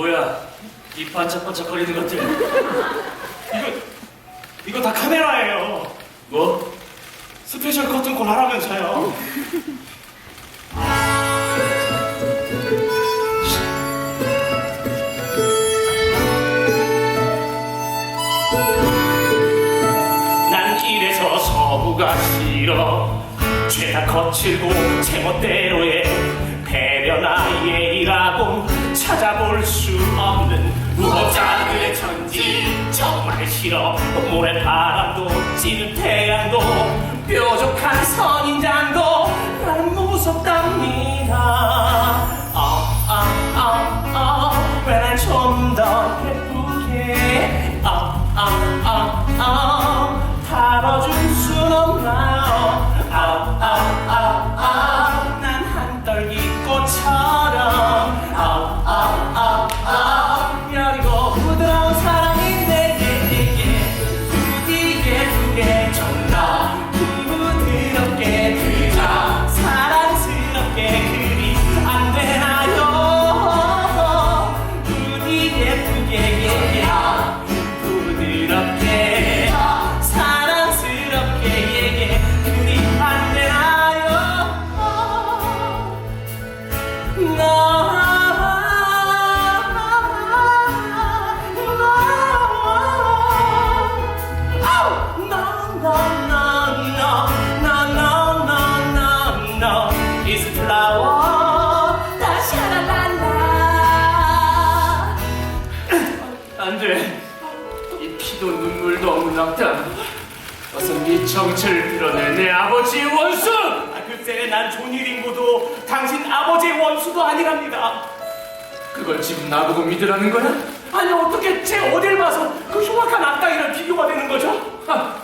뭐야? 이 반짝반짝거리는 것들. 이거 이거 다 카메라예요. 뭐? 스페셜 커튼콜 하라면서요. 난 이래서 서부가 싫어 죄다 거칠고 제멋대로의 배려나 없는 무법자들의 천지 정말 싫어. 모래바람도 찌는 태양도 뾰족한 선인장도 난 무섭답니다 안 돼. 이 피도 눈물도 악당. 어서 네 정체를 드러내 내 아버지의 원수! 글쎄 난 존이링고도 당신 아버지의 원수도 아니랍니다 그걸 지금 나보고 믿으라는 거야? 아니 어떻게 제 어딜 봐서 그 흉악한 악당이랑 비교가 되는 거죠? 하!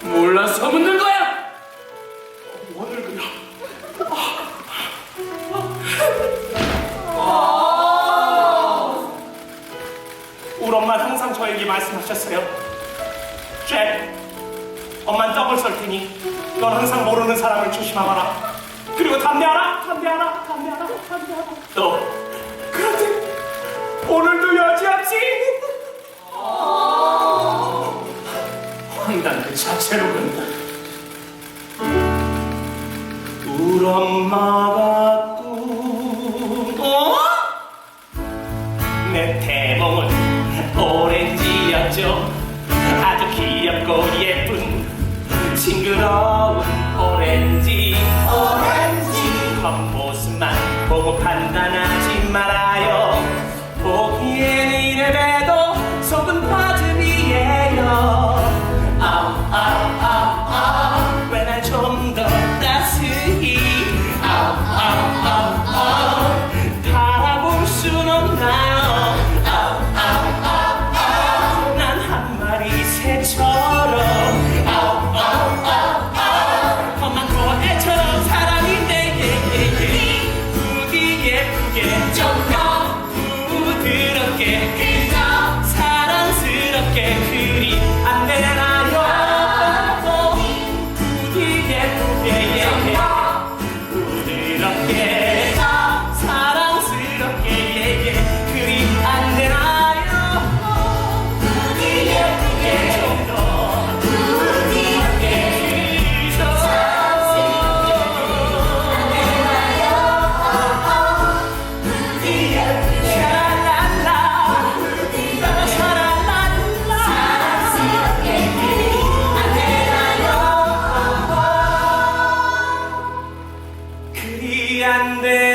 몰라서 묻는 거 저에게 말씀하셨어요. 잭, 엄만 떡을 썰 테니 넌 항상 모르는 사람을 조심하거라. 그리고 담배하라, 담배하라, 담배하라, 담배하라. 너 그런데 오늘도 여지없지? 황당 그 자체로군. 우리 엄마가 꿈, 어? 내 태몽은 오렌지였죠. 아주 귀엽고 예쁜 오렌지. 오렌지. 새처럼. 아, 아, 아, 아. 험한 고해처럼 사람인데, 예, 예, 예. 부디 예쁘게 좀 더 부드럽게 그저 사랑스럽게 샤랄라 그리 안 되나